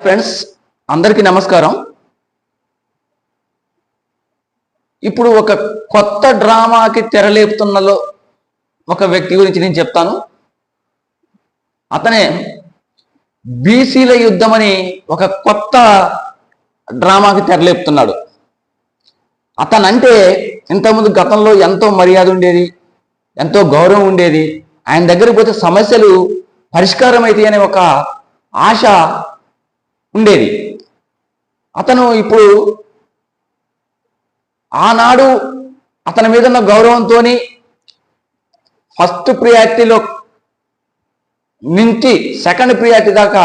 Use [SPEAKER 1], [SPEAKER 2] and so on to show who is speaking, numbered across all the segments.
[SPEAKER 1] Friends అందరికీ నమస్కారం. ఇప్పుడు ఒక కొత్త డ్రామాకి తెరలేపుతున్నలో ఒక వ్యక్తి గురించి నేను చెప్తాను. అతనే బీసీల యుద్ధం అని ఒక కొత్త డ్రామాకి తెరలేపుతున్నాడు. అతనంటే ఇంతకుముందు గతంలో ఎంతో మర్యాద ఉండేది ఎంతో గౌరవం ఉండేది. ఆయన దగ్గరికి పోతే సమస్యలు పరిష్కారం అనే ఒక ఆశ ఉండేది. అతను ఇప్పుడు ఆనాడు అతని మీద ఉన్న గౌరవంతో ఫస్ట్ ప్రియారిటీలో నుంచి సెకండ్ ప్రియారిటీ దాకా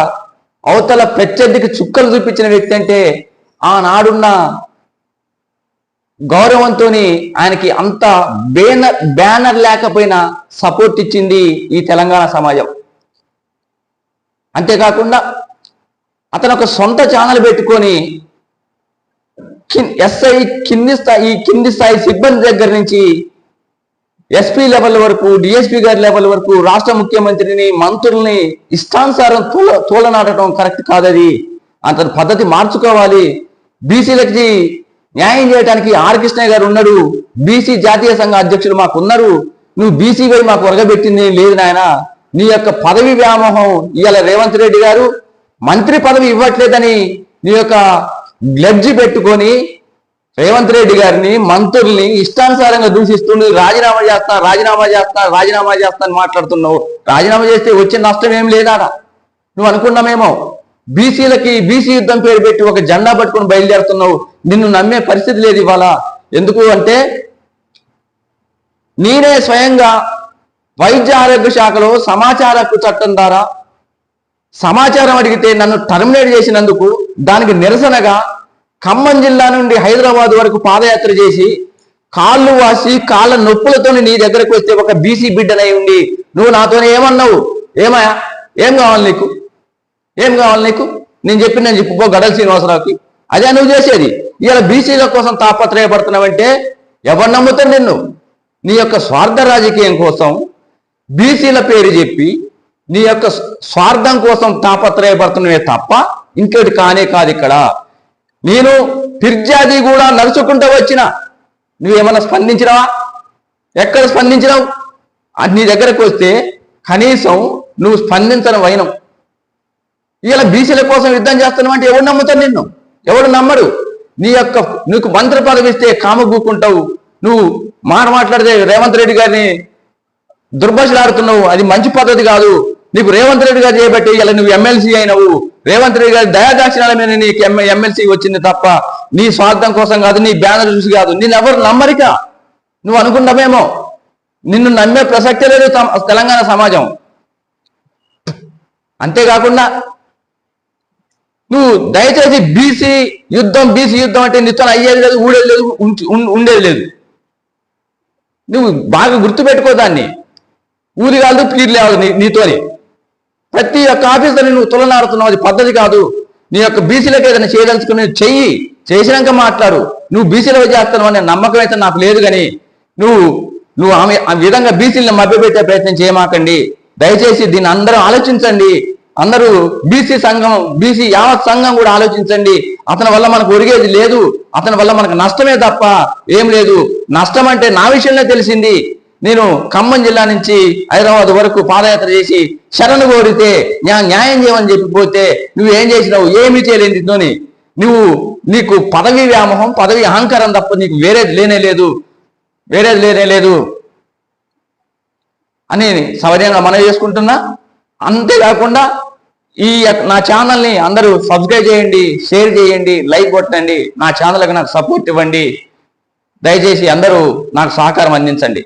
[SPEAKER 1] అవతల ప్రత్యర్థికి చుక్కలు చూపించిన వ్యక్తి అంటే ఆనాడున్న గౌరవంతో ఆయనకి అంత బేనర్ బ్యానర్ లేకపోయినా సపోర్ట్ ఇచ్చింది ఈ తెలంగాణ సమాజం. అంతేకాకుండా అతను ఒక సొంత ఛానల్ పెట్టుకొని ఎస్ఐ కింది స్థాయి ఈ కింది స్థాయి సిబ్బంది దగ్గర నుంచి ఎస్పీ లెవెల్ వరకు డిఎస్పీ గారి లెవెల్ వరకు రాష్ట్ర ముఖ్యమంత్రిని మంత్రుల్ని ఇష్టానుసారం తూల తూలనాడటం కరెక్ట్ కాదది. అతని పద్ధతి మార్చుకోవాలి. బీసీలకి న్యాయం చేయడానికి ఆర్ కృష్ణయ్య గారు ఉన్నాడు బీసీ జాతీయ సంఘ అధ్యక్షుడు మాకు ఉన్నారు నువ్వు బీసీవై మాకు ఒరగబెట్టింది లేదు నాయన. నీ యొక్క పదవి వ్యామోహం ఇవాళ రేవంత్ రెడ్డి గారు. మంత్రి పదవి ఇవ్వట్లేదని నీ యొక్క గ్లెడ్జి పెట్టుకొని రేవంత్ రెడ్డి గారిని మంత్రుల్ని ఇష్టానుసారంగా దూషిస్తూ రాజీనామా చేస్తా రాజీనామా చేస్తా రాజీనామా చేస్తా అని మాట్లాడుతున్నావు. రాజీనామా చేస్తే వచ్చే నష్టం ఏం లేదాడ నువ్వు అనుకున్నామేమో బీసీలకి బీసీ యుద్ధం పేరు పెట్టి ఒక జెండా పట్టుకొని బయలుదేరుతున్నావు. నిన్ను నమ్మే పరిస్థితి లేదు ఇవాళ. ఎందుకు అంటే నేనే స్వయంగా వైద్య ఆరోగ్య శాఖలో సమాచార హక్కు చట్టం ద్వారా సమాచారం అడిగితే నన్ను టర్మినేట్ చేసినందుకు దానికి నిరసనగా ఖమ్మం జిల్లా నుండి హైదరాబాద్ వరకు పాదయాత్ర చేసి కాళ్ళు వాసి కాళ్ళ నొప్పులతో నీ దగ్గరకు వస్తే ఒక బీసీ బిడ్డనై ఉండి నువ్వు నాతోనే ఏమన్నావు? ఏమయ్యా? ఏం కావాలి నీకు? ఏం కావాలి నీకు? నేను చెప్పి నేను చెప్పుకో గడల శ్రీనివాసరావుకి. అదే నువ్వు చేసేది. ఇవాళ బీసీల కోసం తాపత్రయపడుతున్నావంటే ఎవరు నమ్ముతారు నిన్ను? నీ యొక్క స్వార్థ రాజకీయం కోసం బీసీల పేరు చెప్పి నీ యొక్క స్వార్థం కోసం తాపత్రయపడుతున్నవే తప్ప ఇంకోటి కానే కాదు ఇక్కడ. నేను ఫిర్జాది కూడా నడుచుకుంటూ వచ్చిన. నువ్వేమన్నా స్పందించినావా? ఎక్కడ స్పందించినావు? అది నీ దగ్గరకు వస్తే కనీసం నువ్వు స్పందించడం వైనం. ఇలా బీసీల కోసం యుద్ధం చేస్తున్నావు అంటే ఎవడు నమ్ముతాడు నిన్ను? ఎవడు నమ్మడు? నీ యొక్క నీకు మంత్రి పదవి ఇస్తే నువ్వు మాట మాట్లాడితే రేవంత్ రెడ్డి గారిని దుర్భాషలాడుతున్నావు. అది మంచి పద్ధతి కాదు. నీకు రేవంత్ రెడ్డి గారు చేయబట్టి ఇలా నువ్వు ఎమ్మెల్సీ అయినవు. రేవంత్ రెడ్డి గారి దయాదాక్షిణాల మీద నీకు ఎమ్మెల్సీ వచ్చింది తప్ప నీ స్వార్థం కోసం కాదు నీ బ్యానర్ చూసి కాదు. నిన్ను ఎవరు నమ్మరిక? నువ్వు అనుకున్నావేమో. నిన్ను నమ్మే ప్రసక్తే లేదు తెలంగాణ సమాజం. అంతేకాకుండా నువ్వు దయచేసి బీసీ యుద్ధం బీసీ యుద్ధం అంటే నీతో అయ్యేది లేదు ఊడేది లేదు ఉండేది లేదు. నువ్వు బాగా గుర్తుపెట్టుకో దాన్ని. ఊరి కాదు పీరు నీ నీతోని. ప్రతి ఒక్క ఆఫీసర్ని నువ్వు తులనాడుతున్నావు అది పద్ధతి కాదు. నీ యొక్క బీసీలకు ఏదైనా చేయదలుచుకుని చెయ్యి చేసినాక మాట్లాడు. నువ్వు బీసీలో చేస్తున్నావు అనే నమ్మకం అయితే నాకు లేదు కానీ నువ్వు నువ్వు ఆమె ఆ విధంగా బీసీలను మభ్యపెట్టే ప్రయత్నం చేయమాకండి. దయచేసి దీన్ని అందరూ ఆలోచించండి. అందరూ బీసీ సంఘం బీసీ యావత్ సంఘం కూడా ఆలోచించండి. అతని వల్ల మనకు ఒరిగేది లేదు. అతని వల్ల మనకు నష్టమే తప్ప ఏం లేదు. నష్టం అంటే నా విషయంలో తెలిసింది. నేను ఖమ్మం జిల్లా నుంచి హైదరాబాద్ వరకు పాదయాత్ర చేసి శరణు కోరితే న్యాయం చేయమని చెప్పిపోతే నువ్వు ఏం చేసినావు? ఏమీ చేయలేని నువ్వు నీకు పదవి వ్యామోహం పదవి అహంకారం తప్ప నీకు వేరేది లేనే లేదు. వేరేది లేనే లేదు. అని సౌర్యంగా మనవి చేసుకుంటున్నా. అంతేకాకుండా ఈ నా ఛానల్ని అందరూ సబ్స్క్రైబ్ చేయండి షేర్ చేయండి లైక్ కొట్టండి. నా ఛానల్కి నాకు సపోర్ట్ ఇవ్వండి. దయచేసి అందరూ నాకు సహకారం అందించండి.